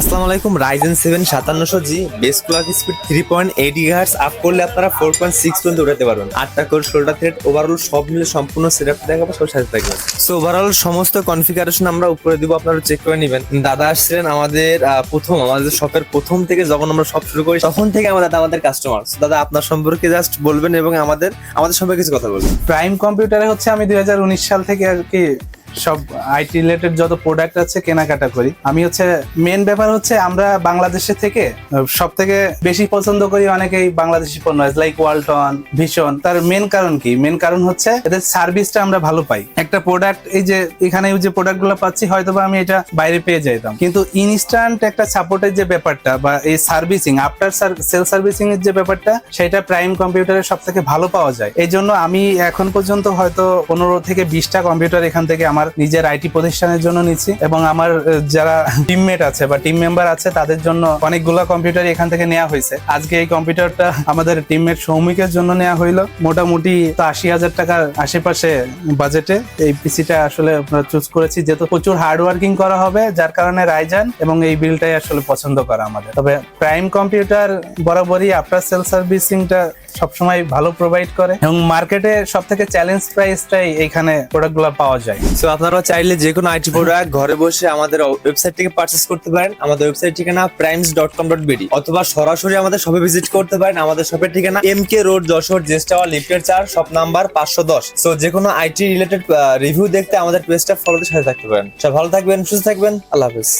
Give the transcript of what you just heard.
আসসালামু আলাইকুম Ryzen seven সাতান্নশো G base clock speed three point eight girls up করলে আপনারা ফোর পয়েন্ট সিক্স পর্যন্ত উঠাতে পারবেন। আটটা করে ষোলোটা থ্রেড ওভারঅল সব মিলে সম্পূর্ণ সেটআপ দেখাবো, সব সাথে থাকবে। সো ওভারঅল সমস্ত কনফিগারেশন আমরা উপরে দিব, আপনারা চেক করে নেবেন। দাদা আসছিলেন আমাদের প্রথম, আমাদের শপের প্রথম থেকে যখন আমরা সব শুরু করি, তখন থেকে আমাদের দাদা আমাদের কাস্টমার দাদা আপনার সম্পর্কে জাস্ট বলবেন এবং আমাদের আমাদের সম্পর্কে কিছু কথা বলবেন। প্রাইম কম্পিউটারে হচ্ছে আমি দুই হাজার উনিশ সাল থেকে আর কি সব আইটি রিলেটেড যত প্রোডাক্ট আছে কেনাকাটা করি। আমি হচ্ছে মেন ব্যাপার হচ্ছে আমরা বাংলাদেশে থেকে সব থেকে বেশি পছন্দ করি অনেকেই বাংলাদেশি পণ্য লাইক ওয়ালটন ভীষণ তার মেন কারণ কি? মেন কারণ হচ্ছে এদের সার্ভিসটা আমরা ভালো পাই। একটা প্রোডাক্ট এই যে এখানে যে প্রোডাক্টগুলো পাচ্ছি হয়তো বা আমি এটা বাইরে পেয়ে যাইতাম। কিন্তু ইনস্ট্যান্ট একটা সাপোর্টের যে ব্যাপারটা বা এই সার্ভিসিং আফটার সেল সার্ভিসিং এর যে ব্যাপারটা, সেটা প্রাইম কম্পিউটারে সব থেকে ভালো পাওয়া যায়। এই জন্য আমি এখন পর্যন্ত হয়তো পনেরো থেকে বিশটা কম্পিউটার এখান থেকে আমার নিজের আইটি প্রতিষ্ঠানের জন্য নিচ্ছি এবং আমার যারা টিমমেট আছে বা টিম মেম্বার আছে, তাদের জন্য অনেকগুলো কম্পিউটার এখান থেকে নেওয়া হয়েছে। আজকে এই কম্পিউটারটা আমাদের টিমমেট সৌমিকের জন্য নেওয়া হইল। মোটামুটি তো আশি হাজার টাকার আশেপাশে বাজেটে এই পিসিটা আসলে আমরা চুজ করেছি। যেহেতু প্রচুর হার্ড ওয়ার্কিং করা হবে, যার কারণে রাইজান এবং এই বিলটাই আসলে পছন্দ করা আমাদের। তবে প্রাইম কম্পিউটার বরাবরই আফটার সেল সার্ভিসিংটা সবসময় ভালো প্রোভাইড করে এবং মার্কেটে সব থেকে চ্যালেঞ্জ প্রাইসটাই এইখানে প্রোডাক্টগুলো পাওয়া যায়। সো আপনারা চাইলে যে কোনো আইটি প্রোডাক্ট ঘরে বসে আমাদের ওয়েবসাইট থেকে পারচেস করতে পারেন। আমাদের ওয়েবসাইট ঠিকানা primes dot com dot BD অথবা সরাসরি আমাদের শপে ভিজিট করতে পারেন। আমাদের শপের ঠিকানা এম কে রোড যশোর জেস্ট টাওয়ার লিফটের চার শপ নাম্বার পাঁচশো দশ। সো যে কোনো আইটি রিলেটেড রিভিউ দেখতে আমাদের পেজটা ফলোতে সাথে থাকতে পারেন। সব ভালো থাকবেন, সুস্থ থাকবেন। আল্লাহ হাফিজ।